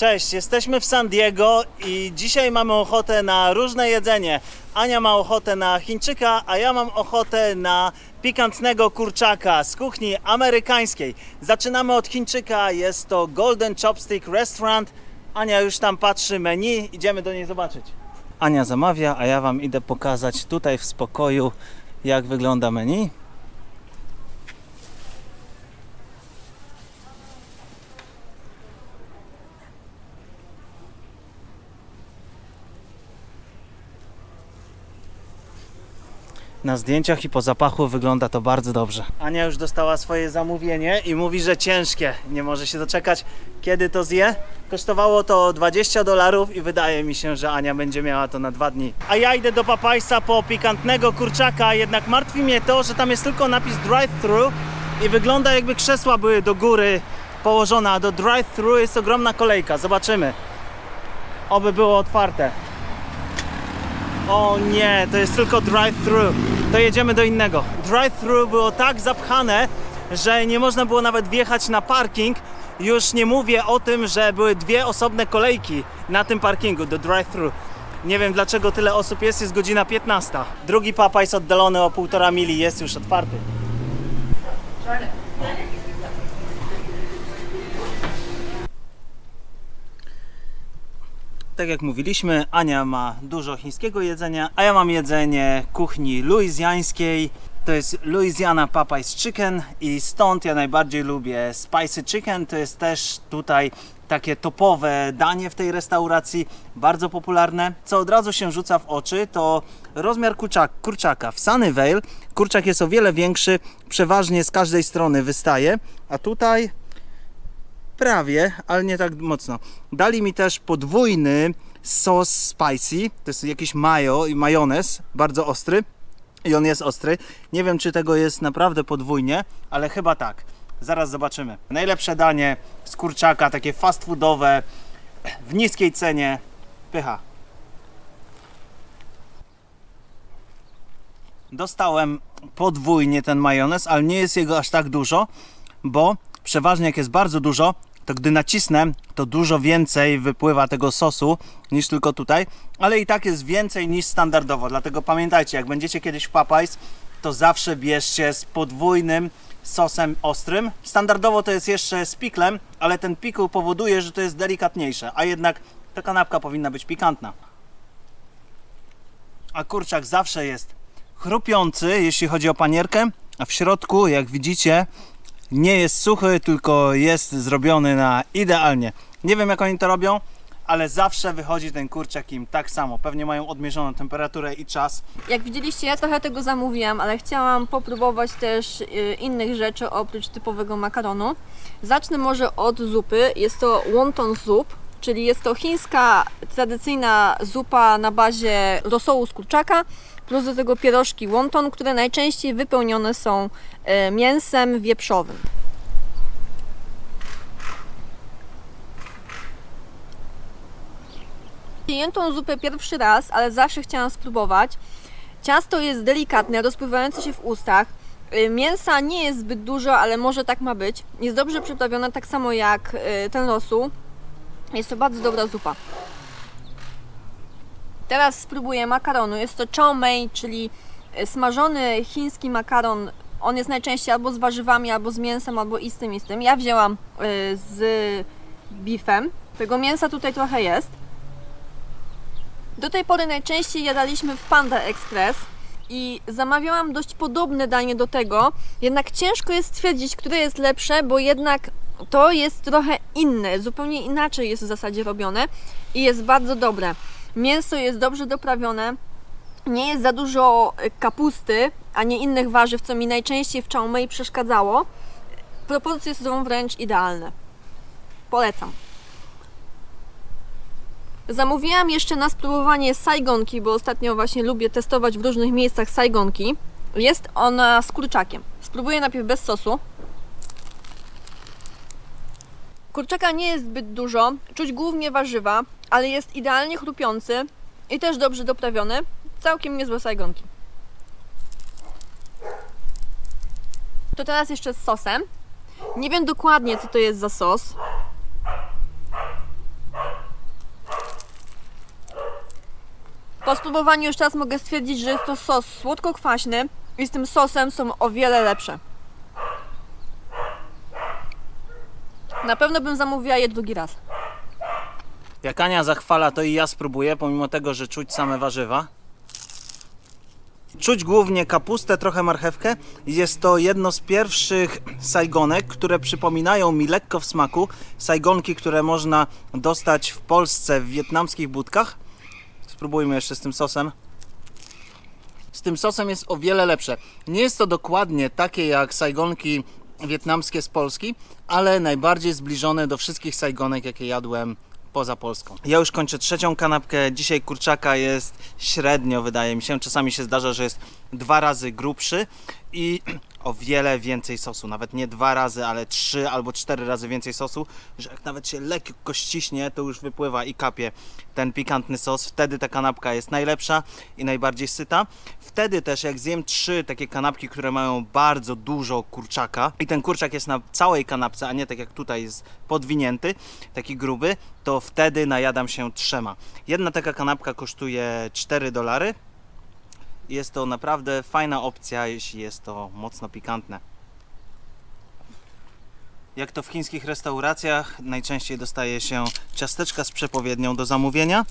Cześć, jesteśmy w San Diego i dzisiaj mamy ochotę na różne jedzenie. Ania ma ochotę na Chińczyka, a ja mam ochotę na pikantnego kurczaka z kuchni amerykańskiej. Zaczynamy od Chińczyka, jest to Golden Chopstick Restaurant. Ania już tam patrzy menu, idziemy do niej zobaczyć. Ania zamawia, a ja Wam idę pokazać tutaj w spokoju, jak wygląda menu. Na zdjęciach i po zapachu wygląda to bardzo dobrze. Ania już dostała swoje zamówienie i mówi, że ciężkie. Nie może się doczekać, kiedy to zje. Kosztowało to 20 dolarów i wydaje mi się, że Ania będzie miała to na dwa dni. A ja idę do Papajsa po pikantnego kurczaka, jednak martwi mnie to, że tam jest tylko napis drive-thru i wygląda jakby krzesła były do góry położone, a do drive-thru jest ogromna kolejka. Zobaczymy. Oby było otwarte. O nie, to jest tylko drive-thru. To jedziemy do innego. Drive-thru było tak zapchane, że nie można było nawet wjechać na parking. Już nie mówię o tym, że były dwie osobne kolejki na tym parkingu do drive-thru. Nie wiem dlaczego tyle osób jest, jest godzina 15. Drugi papa jest oddalony o półtora mili, jest już otwarty. Tak jak mówiliśmy, Ania ma dużo chińskiego jedzenia, a ja mam jedzenie kuchni luizjańskiej. To jest Louisiana Popeyes Chicken i stąd ja najbardziej lubię spicy chicken. To jest też tutaj takie topowe danie w tej restauracji, bardzo popularne. Co od razu się rzuca w oczy, to rozmiar kurczak, kurczaka. W Sunnyvale kurczak jest o wiele większy, przeważnie z każdej strony wystaje, a tutaj Prawie, ale nie tak mocno. Dali mi też podwójny sos spicy. To jest jakiś mayo i majonez, bardzo ostry. I on jest ostry. Nie wiem, czy tego jest naprawdę podwójnie, ale chyba tak. Zaraz zobaczymy. Najlepsze danie z kurczaka, takie fast foodowe, w niskiej cenie. Pycha. Dostałem podwójnie ten majonez, ale nie jest jego aż tak dużo, bo przeważnie jak jest bardzo dużo, to gdy nacisnę, to dużo więcej wypływa tego sosu niż tylko tutaj, ale i tak jest więcej niż standardowo. Dlatego pamiętajcie, jak będziecie kiedyś w Popeyes, to zawsze bierzcie z podwójnym sosem ostrym. Standardowo to jest jeszcze z piklem, ale ten pikl powoduje, że to jest delikatniejsze, a jednak ta kanapka powinna być pikantna. A kurczak zawsze jest chrupiący, jeśli chodzi o panierkę, a w środku, jak widzicie, nie jest suchy, tylko jest zrobiony na idealnie. Nie wiem jak oni to robią, ale zawsze wychodzi ten kurczak im tak samo. Pewnie mają odmierzoną temperaturę i czas. Jak widzieliście, ja trochę tego zamówiłam, ale chciałam popróbować też y, innych rzeczy oprócz typowego makaronu. Zacznę może od zupy. Jest to wonton soup, czyli jest to chińska tradycyjna zupa na bazie rosołu z kurczaka, plus do tego pierożki wonton, które najczęściej wypełnione są y, mięsem wieprzowym. Jem tą zupę pierwszy raz, ale zawsze chciałam spróbować. Ciasto jest delikatne, rozpływające się w ustach. Y, Mięsa nie jest zbyt dużo, ale może tak ma być. Jest dobrze przyprawiona, tak samo jak y, ten rosół. Jest to bardzo dobra zupa. Teraz spróbuję makaronu. Jest to chow mein, czyli y, smażony chiński makaron. On jest najczęściej albo z warzywami, albo z mięsem, albo i z tym, i z tym. Ja wzięłam y, z beefem. Tego mięsa tutaj trochę jest. Do tej pory najczęściej jadaliśmy w Panda Express i zamawiałam dość podobne danie do tego, jednak ciężko jest stwierdzić, które jest lepsze, bo jednak to jest trochę inne, zupełnie inaczej jest w zasadzie robione i jest bardzo dobre. Mięso jest dobrze doprawione, nie jest za dużo e, kapusty, a nie innych warzyw, co mi najczęściej w chow mein przeszkadzało. Proporcje są wręcz idealne. Polecam. Zamówiłam jeszcze na spróbowanie sajgonki, bo ostatnio właśnie lubię testować w różnych miejscach sajgonki. Jest ona z kurczakiem. Spróbuję najpierw bez sosu. Kurczaka nie jest zbyt dużo, czuć głównie warzywa, ale jest idealnie chrupiący i też dobrze doprawiony. Całkiem niezłe sajgonki. To teraz jeszcze z sosem. Nie wiem dokładnie, co to jest za sos. Po spróbowaniu już teraz mogę stwierdzić, że jest to sos słodko-kwaśny i z tym sosem są o wiele lepsze. Na pewno bym zamówiła je drugi raz. Jak Ania zachwala, to i ja spróbuję, pomimo tego, że czuć same warzywa. Czuć głównie kapustę, trochę marchewkę. Jest to jedno z pierwszych sajgonek, które przypominają mi lekko w smaku sajgonki, które można dostać w Polsce w wietnamskich budkach. Spróbujmy jeszcze z tym sosem. Z tym sosem jest o wiele lepsze. Nie jest to dokładnie takie jak sajgonki wietnamskie z Polski, ale najbardziej zbliżone do wszystkich sajgonek, jakie jadłem poza Polską. Ja już kończę trzecią kanapkę. Dzisiaj kurczaka jest średnio, wydaje mi się. Czasami się zdarza, że jest dwa razy grubszy i o wiele więcej sosu. Nawet nie dwa razy, ale trzy albo cztery razy więcej sosu, że jak nawet się lekko ściśnie, to już wypływa i kapie ten pikantny sos. Wtedy ta kanapka jest najlepsza i najbardziej syta. Wtedy też jak zjem trzy takie kanapki, które mają bardzo dużo kurczaka i ten kurczak jest na całej kanapce, a nie tak jak tutaj jest podwinięty, taki gruby, to wtedy najadam się trzema. Jedna taka kanapka kosztuje 4 dolary. Jest to naprawdę fajna opcja, jeśli jest to mocno pikantne. Jak to w chińskich restauracjach, najczęściej dostaje się ciasteczka z przepowiednią do zamówienia.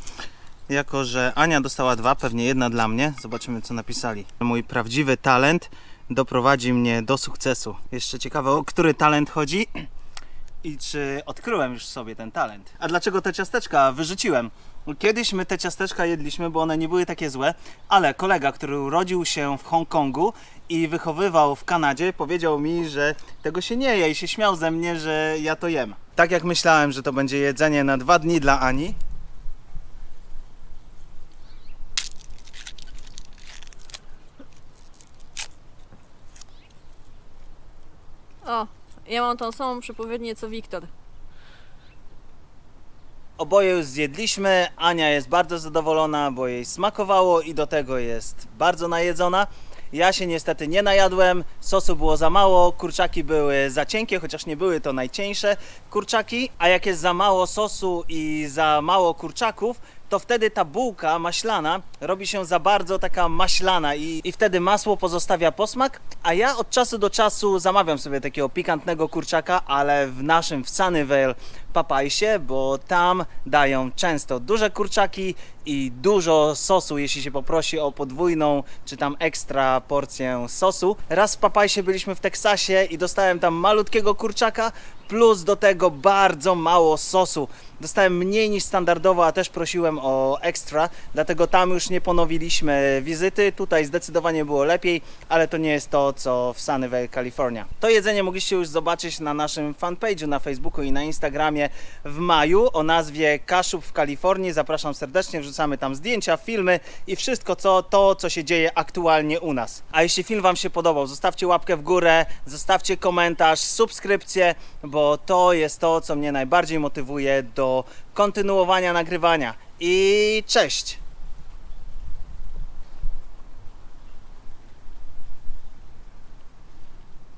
Jako, że Ania dostała dwa, pewnie jedna dla mnie. Zobaczymy, co napisali. Mój prawdziwy talent doprowadzi mnie do sukcesu. Jeszcze ciekawe, o który talent chodzi i czy odkryłem już sobie ten talent. A dlaczego te ciasteczka wyrzuciłem? Kiedyś my te ciasteczka jedliśmy, bo one nie były takie złe, ale kolega, który urodził się w Hongkongu i wychowywał w Kanadzie, powiedział mi, że tego się nie je i się śmiał ze mnie, że ja to jem. Tak jak myślałem, że to będzie jedzenie na dwa dni dla Ani, O, ja mam tą samą przepowiednię co Wiktor. Oboje już zjedliśmy. Ania jest bardzo zadowolona, bo jej smakowało i do tego jest bardzo najedzona. Ja się niestety nie najadłem, sosu było za mało, kurczaki były za cienkie, chociaż nie były to najcieńsze kurczaki. A jak jest za mało sosu i za mało kurczaków, to wtedy ta bułka maślana robi się za bardzo taka maślana i, i wtedy masło pozostawia posmak. A ja od czasu do czasu zamawiam sobie takiego pikantnego kurczaka, ale w naszym w Sunnyvale Papajsie, bo tam dają często duże kurczaki i dużo sosu, jeśli się poprosi o podwójną czy tam ekstra porcję sosu. Raz w Papajsie byliśmy w Teksasie i dostałem tam malutkiego kurczaka, plus do tego bardzo mało sosu. Dostałem mniej niż standardowo, a też prosiłem o ekstra, dlatego tam już nie ponowiliśmy wizyty. Tutaj zdecydowanie było lepiej, ale to nie jest to, co w Sunnyvale, Kalifornia. To jedzenie mogliście już zobaczyć na naszym fanpage'u na Facebooku i na Instagramie w maju o nazwie Kaszub w Kalifornii. Zapraszam serdecznie, wrzucamy tam zdjęcia, filmy i wszystko co, to, co się dzieje aktualnie u nas. A jeśli film Wam się podobał, zostawcie łapkę w górę, zostawcie komentarz, subskrypcję, bo to jest to, co mnie najbardziej motywuje do kontynuowania nagrywania. I cześć!